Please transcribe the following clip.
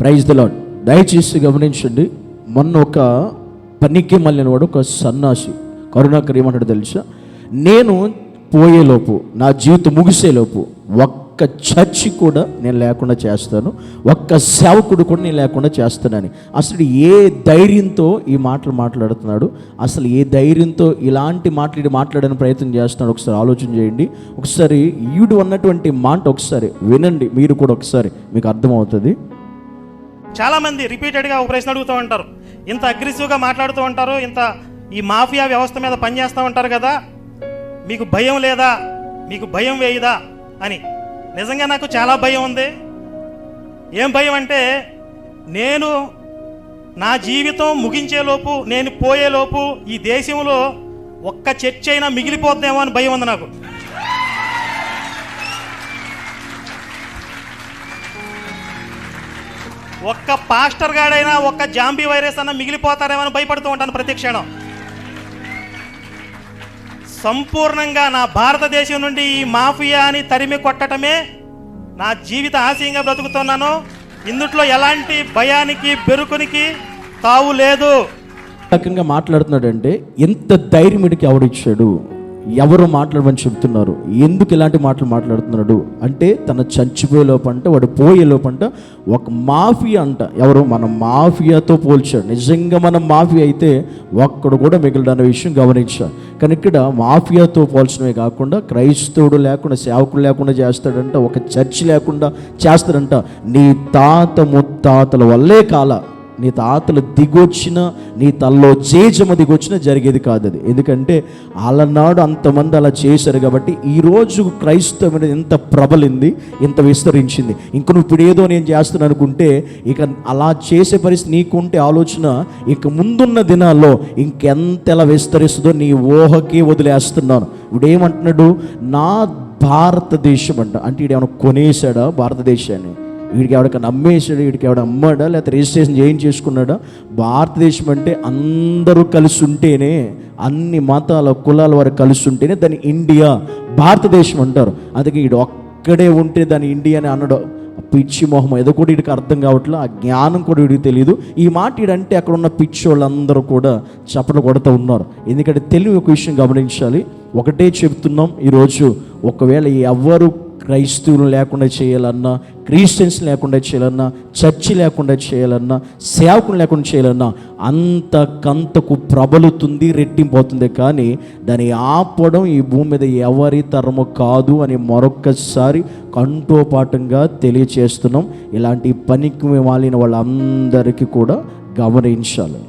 Praise the lord దయచేసి గమనించండి మొన్న ఒక పనికి మళ్ళిన వాడు ఒక సన్నాసి కరుణాకర్ ఏమంటాడు తెలుసా? నేను పోయేలోపు నా జీవితం ముగిసేలోపు ఒక్క చర్చి కూడా నేను లేకుండా చేస్తాను ఒక్క సేవకుడు కూడా నేను లేకుండా చేస్తానని. అసలు ఏ ధైర్యంతో ఈ మాటలు మాట్లాడుతున్నాడు? అసలు ఏ ధైర్యంతో ఇలాంటి మాట్లాడి మాట్లాడని ప్రయత్నం చేస్తున్నాడు? ఒకసారి ఆలోచన చేయండి. ఒకసారి ఈడు అన్నటువంటి మాట ఒకసారి వినండి. మీరు కూడా ఒకసారి మీకు అర్థమవుతుంది. చాలామంది రిపీటెడ్గా ఒక ప్రశ్న అడుగుతూ ఉంటారు. ఇంత అగ్రెసివ్గా మాట్లాడుతూ ఉంటారు ఇంత ఈ మాఫియా వ్యవస్థ మీద పనిచేస్తూ ఉంటారు కదా మీకు భయం లేదా మీకు భయం వేయదా అని. నిజంగా నాకు చాలా భయం ఉంది. ఏం భయం అంటే నేను నా జీవితం ముగించేలోపు నేను పోయేలోపు ఈ దేశంలో ఒక్క చర్చ అయినా మిగిలిపోద్దేమో అని భయం ఉంది నాకు. ఒక్క పాస్టర్ గాడైనా ఒక్క జాంబీ వైరస్ అన్న మిగిలిపోతారేమో అని భయపడుతూ ఉంటాను ప్రతి క్షణం. సంపూర్ణంగా నా భారతదేశం నుండి ఈ మాఫియాని తరిమి కొట్టడమే నా జీవిత ఆశయంగా బ్రతుకుతున్నాను. ఇందుట్లో ఎలాంటి భయానికి బెరుకునికి తావు లేదు. రకంగా మాట్లాడుతున్నాడంటే ఎంత ధైర్యం వీడికి ఎవడిచ్చాడు ఎవరు మాట్లాడమని చెబుతున్నారు? ఎందుకు ఇలాంటి మాటలు మాట్లాడుతున్నాడు? అంటే తన చచ్చిపోయే లోపంట వాడు పోయే లోపంట ఒక మాఫియా అంట. ఎవరు? మన మాఫియాతో పోల్చాడు. నిజంగా మనం మాఫియా అయితే ఒక్కడు కూడా మిగిలిన విషయం గమనించాడు కానీ ఇక్కడ మాఫియాతో పోల్చడమే కాకుండా క్రైస్తవుడు లేకుండా సేవకుడు లేకుండా చేస్తాడంట ఒక చర్చి లేకుండా చేస్తాడంట. నీ తాత ముత్తాతల వల్లే కాల నీ తాతలు దిగొచ్చిన నీ తల్లో చేజమ దిగొచ్చిన జరిగేది కాదు అది ఎందుకంటే అలనాడు అంతమంది అలా చేశారు కాబట్టి ఈరోజు క్రైస్తవం ఎంత ప్రబలింది ఎంత విస్తరించింది. ఇంక నువ్వు ఇప్పుడు ఏదో నేను చేస్తాను అనుకుంటే ఇక అలా చేసే పరిస్థితి నీకుంటే ఆలోచన ఇక ముందున్న దినాల్లో ఇంకెంత ఎలా విస్తరిస్తుందో నీ ఊహకే వదిలేస్తున్నాను. ఇప్పుడు ఏమంటున్నాడు నా భారతదేశం అంట. అంటే ఈడు ఏమైనా కొనేసాడా భారతదేశాన్ని? వీడికి ఎవడికైనా అమ్మేసాడు వీడికి ఎవడ అమ్మాడా? లేకపోతే రిజిస్ట్రేషన్ చేయించేసుకున్నాడా? భారతదేశం అంటే అందరూ కలిసి ఉంటేనే అన్ని మతాల కులాల వారు కలిసి ఉంటేనే దాన్ని ఇండియా భారతదేశం అంటారు. అందుకే వీడు ఒక్కడే ఉంటే దాన్ని ఇండియా అని అనడం. పిచ్చి మొహం ఏదో కూడా వీడికి అర్థం కావట్లే ఆ జ్ఞానం కూడా వీడికి తెలియదు ఈ మాట వీడంటే అక్కడ ఉన్న పిచ్చి వాళ్ళందరూ కూడా చప్పట్లు కొడుతూ ఉన్నారు. ఎందుకంటే తెలివి ఒక విషయం గమనించాలి. ఒకటే చెప్తున్నాం ఈరోజు ఒకవేళ ఎవరు క్రైస్తవులు లేకుండా చేయాలన్నా క్రిస్టియన్స్ లేకుండా చేయాలన్నా చర్చి లేకుండా చేయాలన్నా సేవకులు లేకుండా చేయాలన్నా అంతకంతకు ప్రబలుతుంది రెట్టింపోతుంది కానీ దాన్ని ఆపడం ఈ భూమి మీద ఎవరి తరము కాదు అని మరొక్కసారి కంటోపాఠంగా తెలియచేస్తున్నాం. ఇలాంటి పనికి మాలిన వాళ్ళందరికీ కూడా గమనించాలి.